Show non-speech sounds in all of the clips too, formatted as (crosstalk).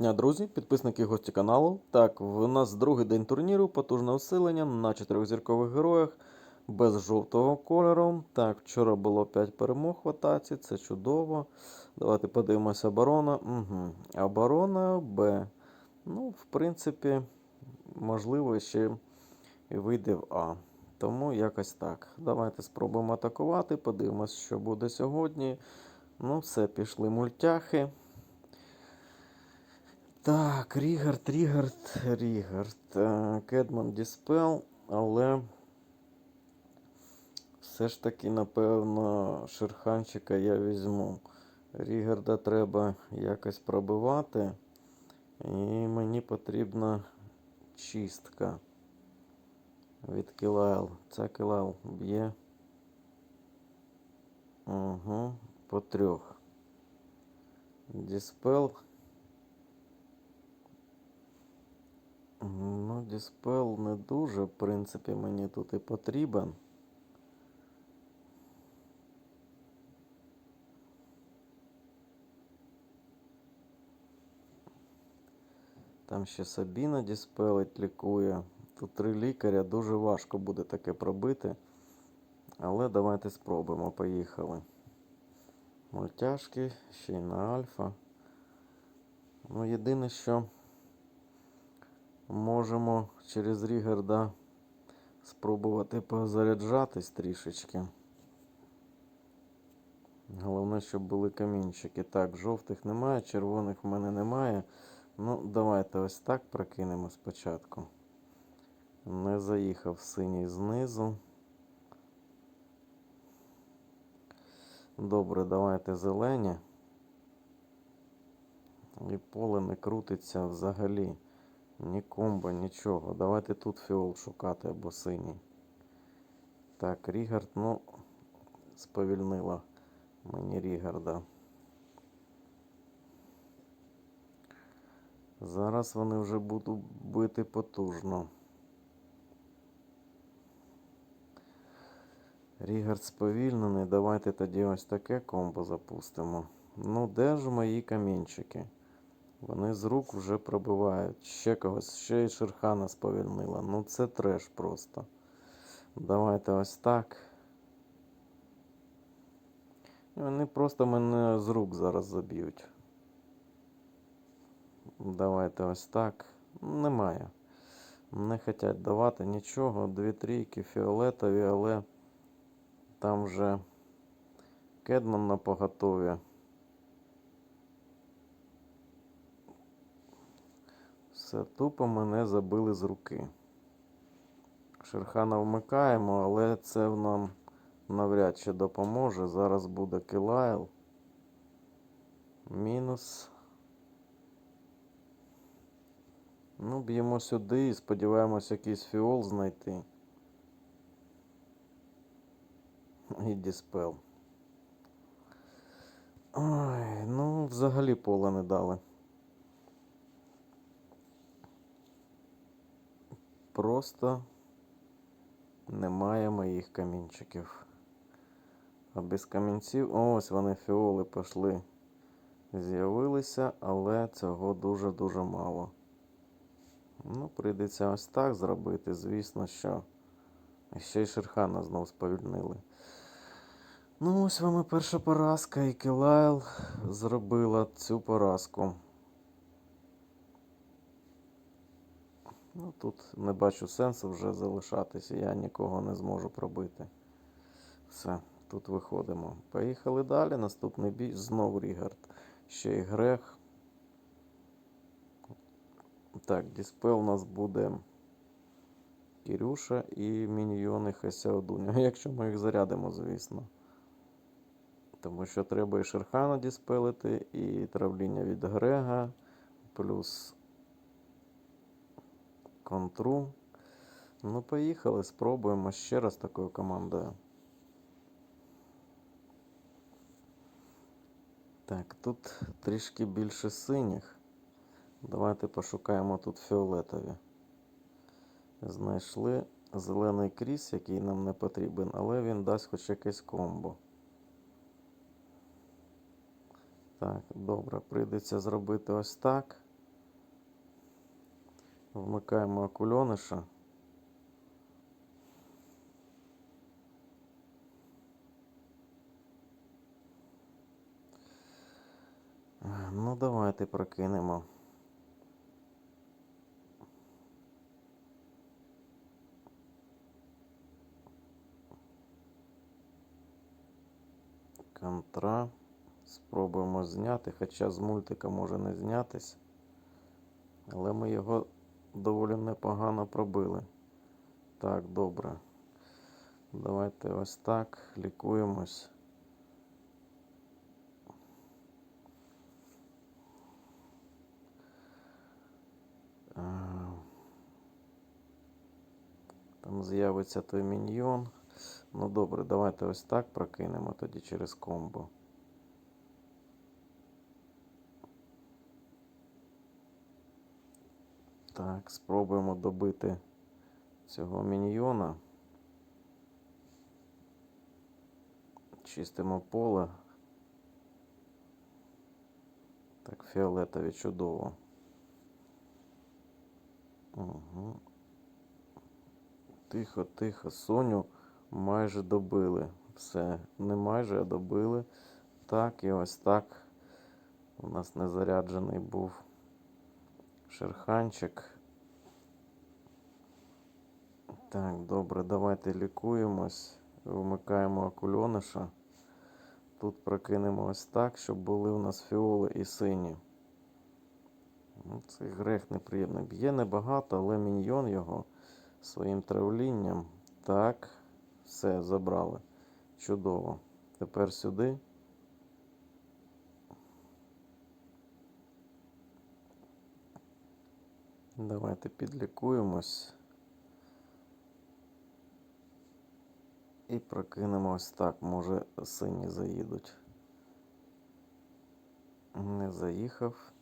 дня, друзі, підписники гості каналу. Так, в нас другий день турніру, потужне усилення на чотирьохзіркових героях без жовтого кольору. Так, вчора було 5 перемог в атаці, це чудово. Давайте подивимося оборона. Угу. Оборона Б. Ну, в принципі, можливо, ще і вийде в А. Тому якось так. Давайте спробуємо атакувати, подивимось, що буде сьогодні. Ну, все, пішли мультяхи. Так, Рігард, Рігард, Рігард. Е, Кедман Діспел, але все ж таки, напевно, Шерханчика я візьму. Рігарда треба якось пробивати. І мені потрібна чистка від Кілайл. Ця Кілайл б'є. Угу, по трьох. Діспел. Ну, Діспел не дуже, в принципі, мені тут і потрібен. Там ще Сабіна діспелить, лікує. Тут три лікаря, дуже важко буде таке пробити. Але давайте спробуємо. Поїхали. Мультяшки, ще й на альфа. Ну, єдине, що можемо через Рігарда спробувати позаряджатись трішечки. Головне, щоб були камінчики. Так, жовтих немає, червоних в мене немає. Ну, давайте ось так прокинемо спочатку. Не заїхав синій знизу. Добре, давайте зелені. І поле не крутиться взагалі. Ні комбо, нічого. Давайте тут фіол шукати або синій. Так, Рігард, ну, сповільнила мені Рігарда. Зараз вони вже будуть бити потужно. Рігард сповільнений. Давайте тоді ось таке комбо запустимо. Ну, де ж мої камінчики? Вони з рук вже пробивають. Ще когось, ще й Шерхана сповільнила. Ну це треш просто. Давайте ось так. Вони просто мене з рук зараз заб'ють. Давайте ось так. Немає. Не хочуть давати нічого. Дві трійки фіолетові, але там вже Кедман на поготові. Все, тупо мене забили з руки. Шерхана вмикаємо, але це нам навряд чи допоможе. Зараз буде килайл. Мінус. Ну, б'ємо сюди і сподіваємось якийсь фіол знайти. І діспел. Ой, ну взагалі поле не дали. Просто немає моїх камінчиків. А без камінців. Ось вони фіоли пішли. З'явилися, але цього дуже-дуже мало. Ну, прийдеться ось так зробити. Звісно, що ще й Шерхана знов сповільнили. Ну, ось вам і перша поразка, і Кілайл зробила цю поразку. Ну, тут не бачу сенсу вже залишатися, я нікого не зможу пробити. Все, тут виходимо. Поїхали далі. Наступний бій. Знову Рігард. Ще й Грех. Так, Діспел у нас буде Кірюша і міньйони Хасяодуня. (laughs) Якщо ми їх зарядимо, звісно. Тому що треба і Шерхана діспелити, і травління від Грега, плюс контру. Ну, поїхали, спробуємо ще раз такою командою. Так, тут трішки більше синіх. Давайте пошукаємо тут фіолетові. Знайшли зелений кріс, який нам не потрібен, але він дасть хоч якесь комбо. Так, добре, прийдеться зробити ось так. Вмикаємо акульониша. Е, Ну, давайте прокинемо. Контра. Спробуємо зняти, хоча з мультика може не знятись. Але ми його доволі непогано пробили. Так, добре. Давайте ось так. Лікуємось. Е, Там з'явиться той міньйон. Ну добре, давайте ось так прокинемо тоді через комбо. Так, спробуємо добити цього міньйона. Чистимо поле. Так, фіолетові чудово. Угу. Тихо, тихо. Соню майже добили. Все, не майже, а добили. Так, і ось так. У нас незаряджений був шерханчик. Так, добре, давайте лікуємось. Вмикаємо акульониша. Тут прокинемо ось так, щоб були у нас фіоли і сині. Ну, Цей грех неприємний. Б'є небагато, але міньйон його своїм травлінням. Так, все, забрали. Чудово. Тепер сюди. Давайте підлікуємось. І прокинемо ось так. Може сині заїдуть. Не заїхав.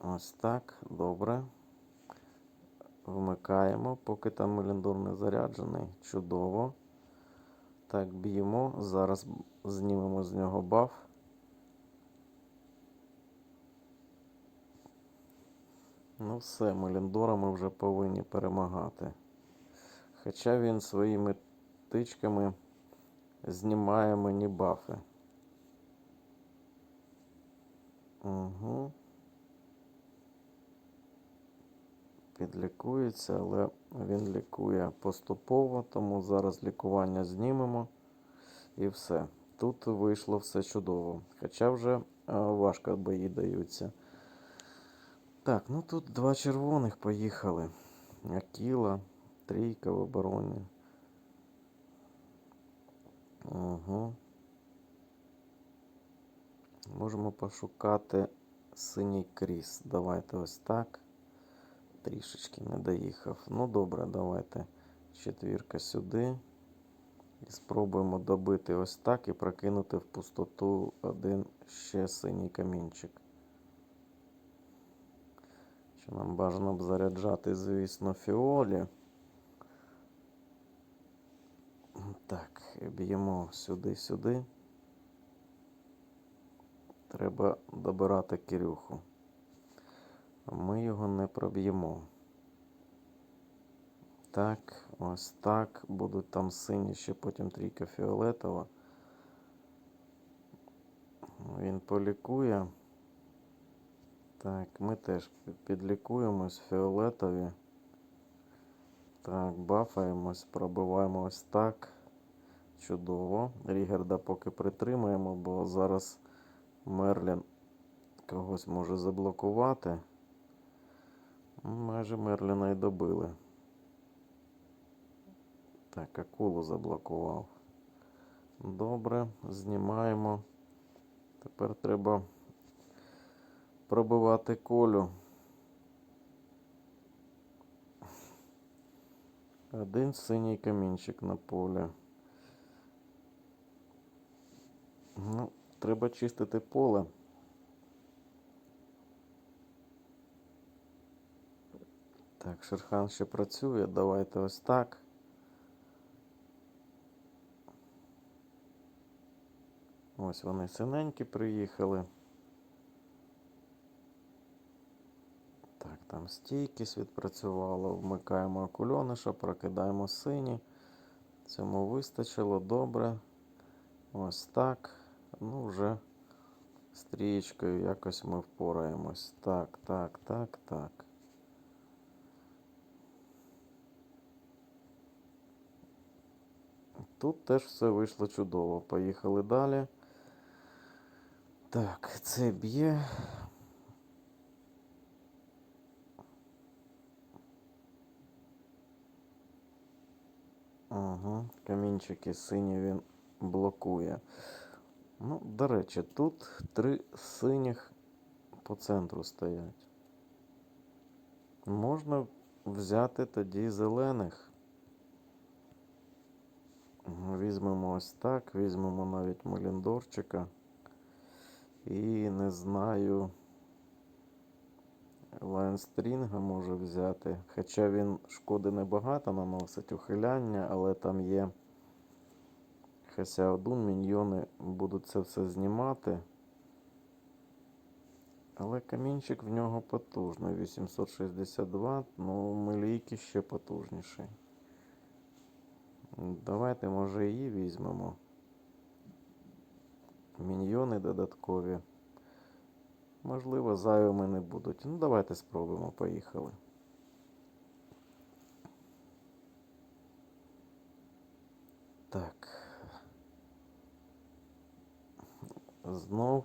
Ось так. Добре. Вмикаємо, поки там Меліндор не заряджений. Чудово. Так, б'ємо. Зараз знімемо з нього баф. Ну все, Меліндора ми вже повинні перемагати. Хоча він своїми тичками знімає мені бафи. Угу. Підлікується, але він лікує поступово, тому зараз лікування знімемо і все. Тут вийшло все чудово. Хоча вже важко бої даються. Так, ну тут два червоних поїхали. Акіла, трійка в обороні. Угу. Можемо пошукати синій кріс. Давайте ось так. Трішечки не доїхав. Ну добре, давайте четвірка сюди. І спробуємо добити ось так і прокинути в пустоту один ще синій камінчик. Нам бажано б заряджати, звісно, фіолі. Так, б'ємо сюди-сюди. Треба добирати Кирюху. Ми його не проб'ємо. Так, ось так. Будуть там сині, ще потім трійка фіолетова. Він полікує. Так, ми теж підлікуємось фіолетові. Так, бафаємось, пробиваємо ось так. Чудово. Рігерда поки притримаємо, бо зараз Мерлін когось може заблокувати. Ну, Майже Мерліна й добили. Так, акулу заблокував. Добре, знімаємо. Тепер треба пробивати колю. Один синій камінчик на полі. Ну, треба чистити поле. Так, Шерхан ще працює. Давайте ось так. Ось вони синенькі приїхали. Так, Там стійкість відпрацювала, вмикаємо окульониша, прокидаємо сині. Цьому вистачило добре. Ось так. Ну, вже стрічкою якось ми впораємось. Так, так, так, так. Тут теж все вийшло чудово. Поїхали далі. Так, це б'є. Ага, камінчики сині він блокує. Ну, до речі, тут три синіх по центру стоять. Можна взяти тоді зелених. Візьмемо ось так, візьмемо навіть Меліндорчика. І не знаю. Лайнстрінга може взяти. Хоча він шкоди небагато наносить ухиляння, але там є Хесяодун, міньйони будуть це все знімати. Але камінчик в нього потужний. 862, ну милійки ще потужніший. Давайте, може, її візьмемо. Міньйони додаткові. Можливо, зайвими не будуть. Ну, давайте спробуємо, поїхали. Так. Знов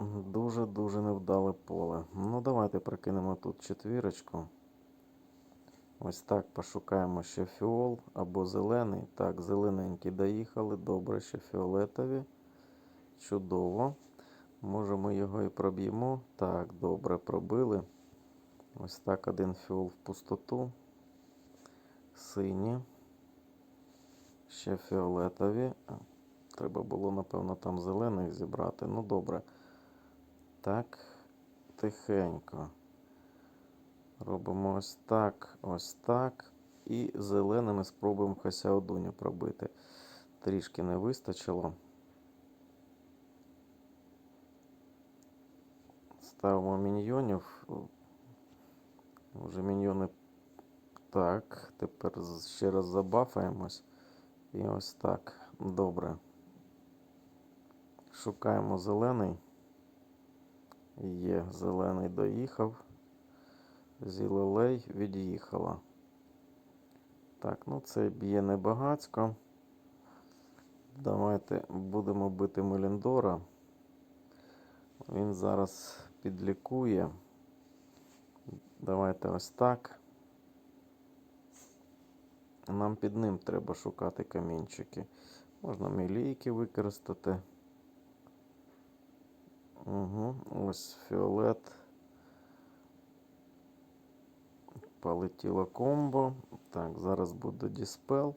дуже-дуже невдале поле. Ну, давайте прикинемо тут четвірочку. Ось так пошукаємо ще фіол або зелений. Так, зелененькі доїхали. Добре, ще фіолетові. Чудово. Може ми його і проб'ємо. Так, добре, пробили. Ось так один фіол в пустоту. Сині. Ще фіолетові. Треба було, напевно, там зелених зібрати. Ну, добре. Так, тихенько. Робимо ось так, ось так. І зеленими спробуємо хасяодуню пробити. Трішки не вистачило. Ставимо міньйонів. Вже міньйони. Так, тепер ще раз забафаємось. І ось так. Добре. Шукаємо зелений. Є, зелений доїхав. Зілелей від'їхала. Так, ну це б'є небагацько. Давайте будемо бити Меліндора. Він зараз підлікує. Давайте ось так. Нам під ним треба шукати камінчики. Можна мілійки використати. Угу, ось фіолет. Полетіло комбо. Так, зараз буде діспел.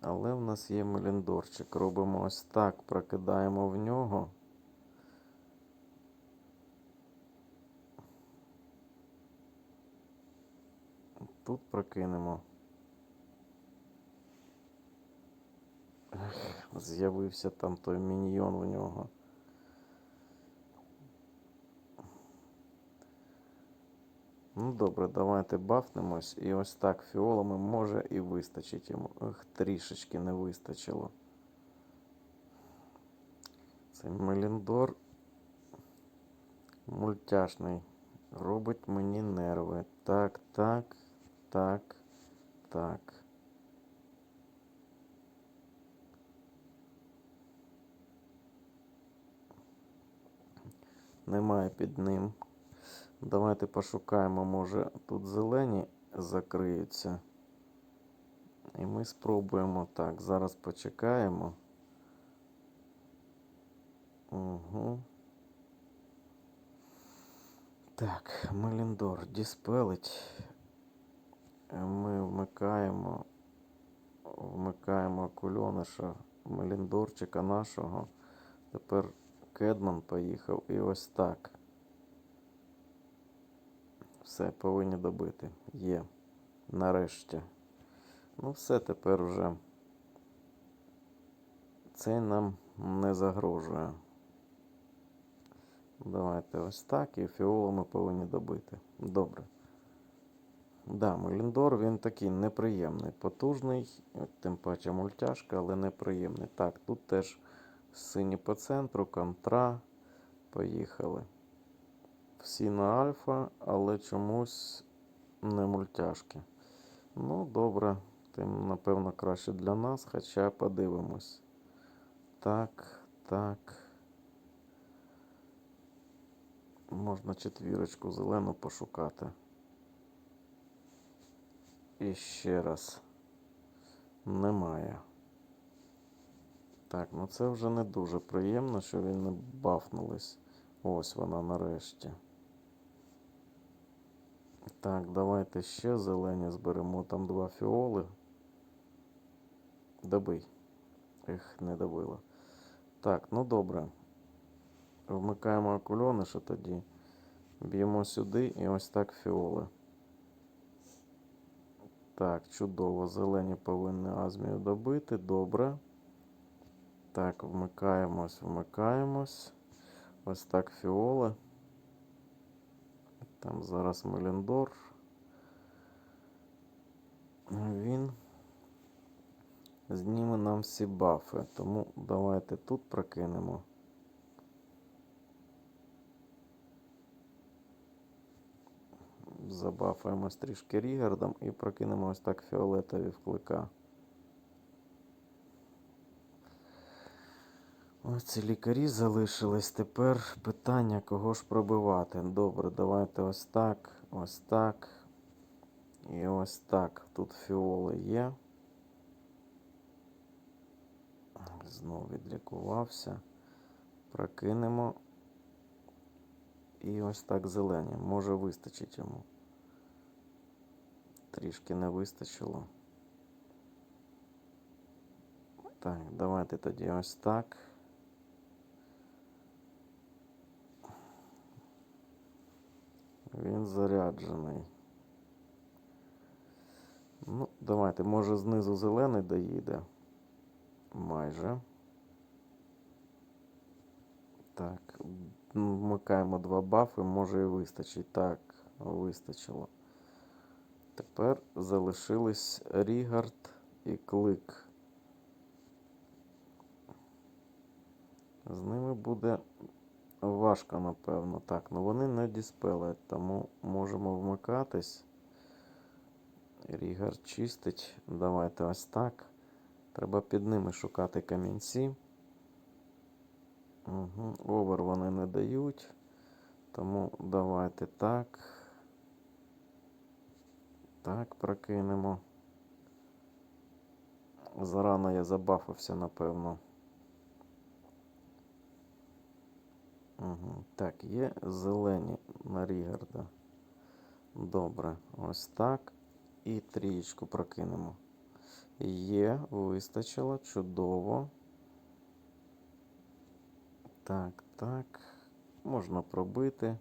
Але в нас є меліндорчик. Робимо ось так, прокидаємо в нього. Тут прокинемо. З'явився там той міньйон у нього. Ну добре, давайте бафнемось. І ось так фіолами може і вистачить йому. Ох, трішечки не вистачило. Цей Меліндор мультяшний. Робить мені нерви. Так, так, так, так. Немає під ним. Давайте пошукаємо, може тут зелені закриються. І ми спробуємо так. Зараз почекаємо. Угу. Так, Меліндор діспелить. Ми вмикаємо. Вмикаємо кульониша Меліндорчика нашого. Тепер Кедман поїхав і ось так. Все, повинні добити. Є. Нарешті. Ну, все тепер вже цей нам не загрожує. Давайте ось так. І фіолу ми повинні добити. Добре. Да, Меліндор він такий неприємний, потужний, тим паче мультяшка, але неприємний. Так, тут теж сині по центру, контра. Поїхали. Всі на альфа, але чомусь не мультяшки. Ну, добре, тим, напевно, краще для нас, хоча подивимось. Так, так. Можна четвірочку зелену пошукати. І ще раз. Немає. Так, ну це вже не дуже приємно, що він не бафнулись. Ось вона нарешті. Так, давайте ще зелені зберемо. Там два фіоли. Добий. Ех, не добило. Так, ну добре. Вмикаємо окульониша тоді. Б'ємо сюди і ось так фіоли. Так, чудово. Зелені повинні азмію добити. Добре. Так, вмикаємось, вмикаємось. Ось так фіоли. Там зараз Меліндор. Він зніме нам всі бафи. Тому давайте тут прокинемо. Забафаємось трішки Рігардом і прокинемо ось так фіолетові в клика. Ось ці лікарі залишились. Тепер питання, кого ж пробивати. Добре, давайте ось так, ось так. І ось так. Тут фіоли є. Знову відлікувався. Прокинемо. І ось так зелені. Може вистачить йому. Трішки не вистачило. Так, давайте тоді ось так. Він заряджений. Ну, давайте, може, знизу зелений доїде. Майже. Так, вмикаємо два бафи, може і вистачить. Так, вистачило. Тепер залишились Рігард і Клик. З ними буде важко, напевно. Так, ну вони не діспелять, тому можемо вмикатись. Рігар чистить. Давайте ось так. Треба під ними шукати камінці. Угу. Овер вони не дають. Тому давайте так. Так, прокинемо. Зарано я забафився, напевно. Угу. Так, є зелені на Рігарда. Добре, ось так. І трієчку прокинемо. Є, вистачило, чудово. Так, так. Можна пробити.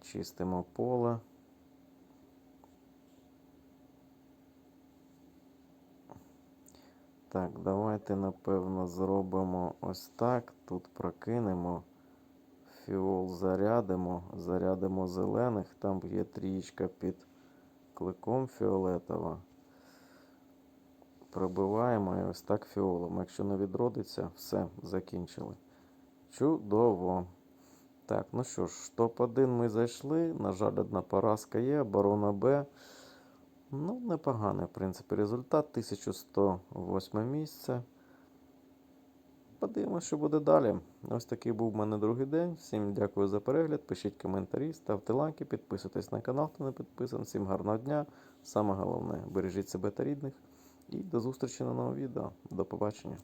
Чистимо поле. Так, давайте, напевно, зробимо ось так. Тут прокинемо. Фіол зарядимо. Зарядимо зелених. Там є трієчка під кликом фіолетова. Пробиваємо і ось так фіолом. Якщо не відродиться, все, закінчили. Чудово. Так, ну що ж, топ-1 ми зайшли. На жаль, одна поразка є, оборона Б. Ну, непоганий, в принципі, результат. 1108 місце. Подивимося, що буде далі. Ось такий був у мене другий день. Всім дякую за перегляд. Пишіть коментарі, ставте лайки, підписуйтесь на канал, хто не підписаний. Всім гарного дня. Саме головне, бережіть себе та рідних. І до зустрічі на новому відео. До побачення.